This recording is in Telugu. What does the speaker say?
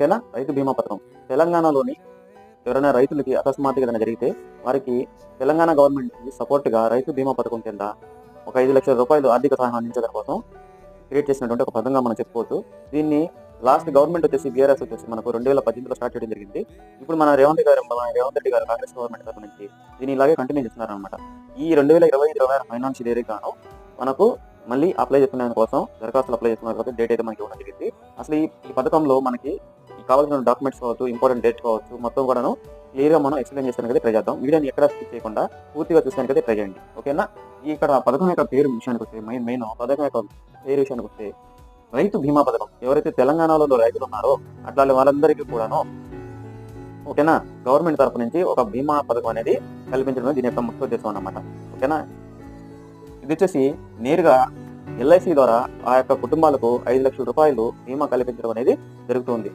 తెల రైతు బీమా పథకం. తెలంగాణలోని ఎవరైనా రైతులకి అకస్మాత్తుగా ఏదైనా జరిగితే వారికి తెలంగాణ గవర్నమెంట్ సపోర్ట్గా రైతు బీమా పథకం కింద ఒక ఐదు లక్షల రూపాయలు ఆర్థిక సహాయం అందించడం కోసం క్రియేట్ చేసినటువంటి ఒక పథకంగా మనం చెప్పుకోవచ్చు. దీన్ని లాస్ట్ గవర్నమెంట్ వచ్చేసి బీఆర్ఎస్ వచ్చేసి మనకు రెండు వేల పద్దెనిమిదిలో స్టార్ట్ చేయడం జరిగింది. ఇప్పుడు మన రేవంత్ గారు మన రేవంత్ రెడ్డి గారు కాంగ్రెస్ గవర్నమెంట్ తరఫు నుంచి దీన్ని ఇలాగే కంటిన్యూ చేస్తున్నారు అనమాట ఈ రెండు వేల ఇరవై ఇరవై ఆరు ఫైనాన్షియల్ ఇయర్ గాను మనకు మళ్ళీ అప్లై చేసుకునే కోసం దరఖాస్తులు అప్లై చేసుకున్న డేట్ అయితే మనకి ఇవ్వడం జరిగింది. అసలు ఈ పథకంలో మనకి కావాల్సిన డాక్యుమెంట్స్ కావచ్చు ఇంపార్టెంట్ డేట్ కావచ్చు మొత్తం కూడాను క్లియర్గా మనం ఎక్స్ప్లెయిన్ చేసానికి ట్రై చేద్దాం. వీడియోని ఎక్కడ స్కిప్ చేయకుండా పూర్తిగా చూసానికి అయితే ట్రై చేయండి. ఓకేనా? ఇక్కడ పథకం యొక్క పేరు విషయానికి వస్తే మెయిన్ మెయిన్ పథకం యొక్క పేరు విషయానికి వస్తే రైతు బీమా పథకం. ఎవరైతే తెలంగాణలో రైతులు ఉన్నారో అట్లాంటి వాళ్ళందరికీ కూడాను ఓకేనా? గవర్నమెంట్ తరపు నుంచి ఒక బీమా పథకం అనేది కల్పించడం దీని యొక్క ముఖ్య ఉద్దేశం అన్నమాట. ఓకేనా? ఇది వచ్చేసి నేరుగా ఎల్ఐసి ద్వారా ఆ యొక్క కుటుంబాలకు ఐదు లక్షల రూపాయలు బీమా కల్పించడం అనేది జరుగుతుంది